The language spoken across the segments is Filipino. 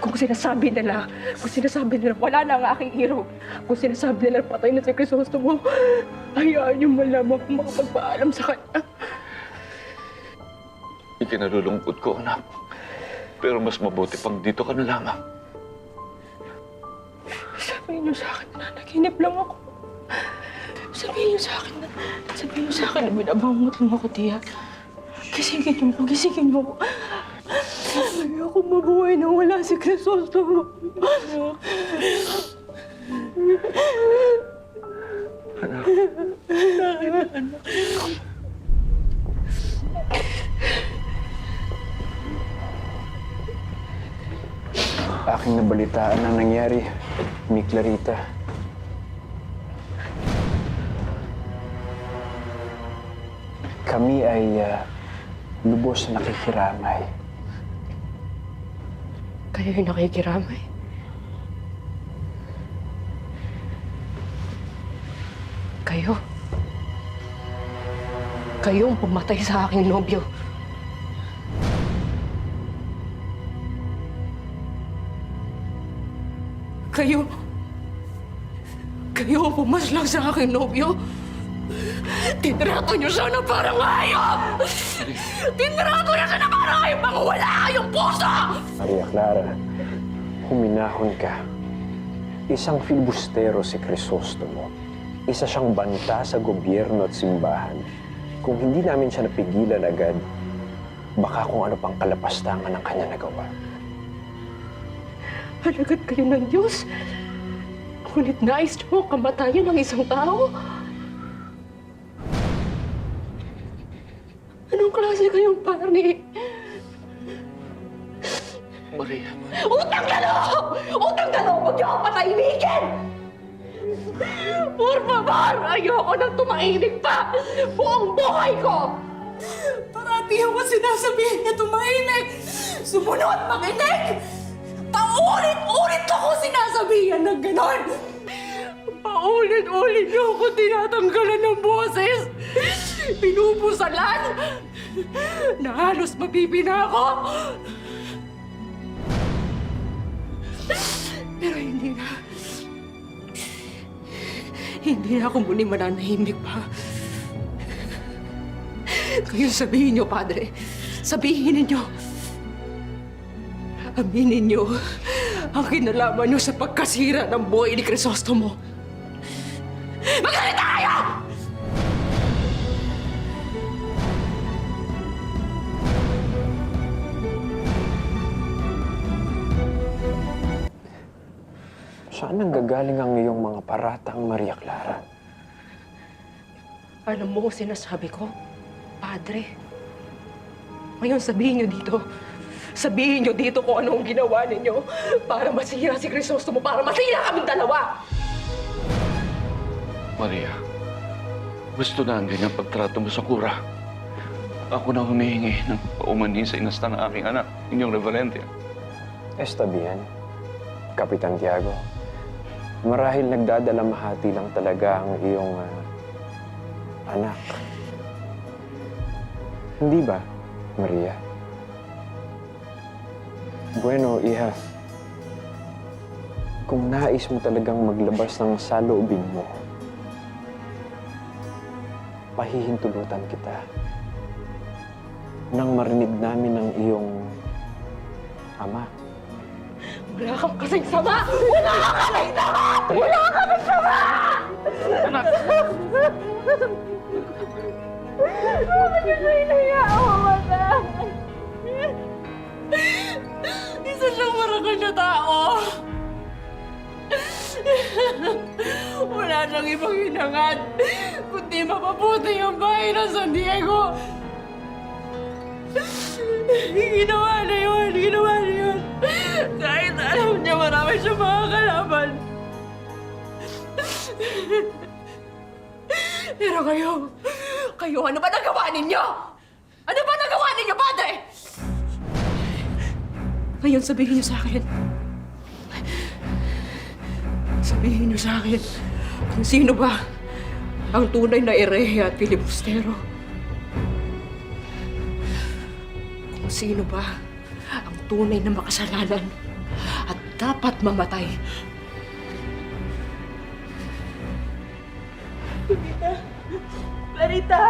Kung sinasabi nila, kung sinasabi nila wala na ang aking hero, kung sinasabi nila patay na si Crisostomo, hayaan niyo malaman kung makapagpaalam sa kanya. Ikinalulungkot ko, anak. Pero mas mabuti pang dito ka na lamang. Sabihin niyo sa akin na naginip lang ako. Sabihin niyo sa akin na, sabihin niyo sa akin na binabangot mo ako, Tia. Gisingin niyo mo, gisingin mo. Ayoko mabuhay na wala si Crisostomo. Aking nabalitaan ang nangyari, ni Clarita. Kami ay ah, lubos na nakikiramay. Kayo yung nakikiramay. Kayo. Kayo ang pumatay sa aking nobyo. Kayo. Kayo ang pumaslang sa aking nobyo. Tinrato niyo siya na parang hayop! Tinrato niyo siya na parang hayop! Mga wala kayong puso! Maria Clara, huminahon ka. Isang filibustero si Crisostomo. Isa siyang banta sa gobyerno at simbahan. Kung hindi namin siya napigilan agad, baka kung ano pang kalapastangan ng kanya nagawa. Halagat kayo ng Diyos. Ngunit nais niyo ang kamatayan ng isang tao. Anong klase kayong pari? Maria, Utang na loob! Utang na loob! Huwag niyo akong patahimikin! Por favor! Ayoko nang tumahimik pa! Buong buhay ko! Parati ako sinasabihin niya tumahimik! Sumunod, makinig! Paulit-ulit ako sinasabihan ng ganon! Paulit-ulit niyo ako tinatanggalan ng boses! Pinubusalan! Na halos mabibina ako! Pero hindi na. Hindi na ako muli mananahimik pa. Kayo sabihin niyo, Padre. Sabihin ninyo. Aminin niyo ang kinalaman niyo sa pagkasira ng buhay ni Crisostomo. Magsalita kayo! Saan ang gagaling ang iyong mga paratang, Maria Clara? Alam mo kung sinasabi ko? Padre. Ngayon sabihin niyo dito. Sabihin niyo dito kung anong ginawa ninyo para masira si Crisostomo, para masira kaming dalawa. Maria. Gusto na ang ganyang pagtrato mo sa kura. Ako na humihingi ng paumanhin sa inasta ng aking anak, inyong Reverentia. Está bien, Kapitan Tiago. Marahil nagdadalamhati lang talaga ang iyong ah, anak. Hindi ba, Maria? Bueno, iha. Kung nais mo talagang maglabas ng saloobin mo, pahihintulutan kita nang marinig namin ang iyong ama. Wala kang kasing sama! Wala kang kasing sama! Wala kang kasing sama! Anak! Bakit niyo na inaya ako, mata? Isa siyang marangal na tao. Wala siyang ibang hinangad, kundi mapabuti ang bahay ng San Diego. Ginawa na yun, ginawa na yun. Kahit marami siyang mga kalaban. Pero kayo, kayo, ano ba nagawa ninyo? Ano ba nagawa ninyo, padre? Ngayon, sabihin niyo sa akin. Sabihin niyo sa akin kung sino ba ang tunay na erehe at filibustero. Kung sino ba ang tunay na makasalanan dapat mamatay. Clarita!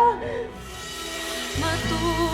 Matuloy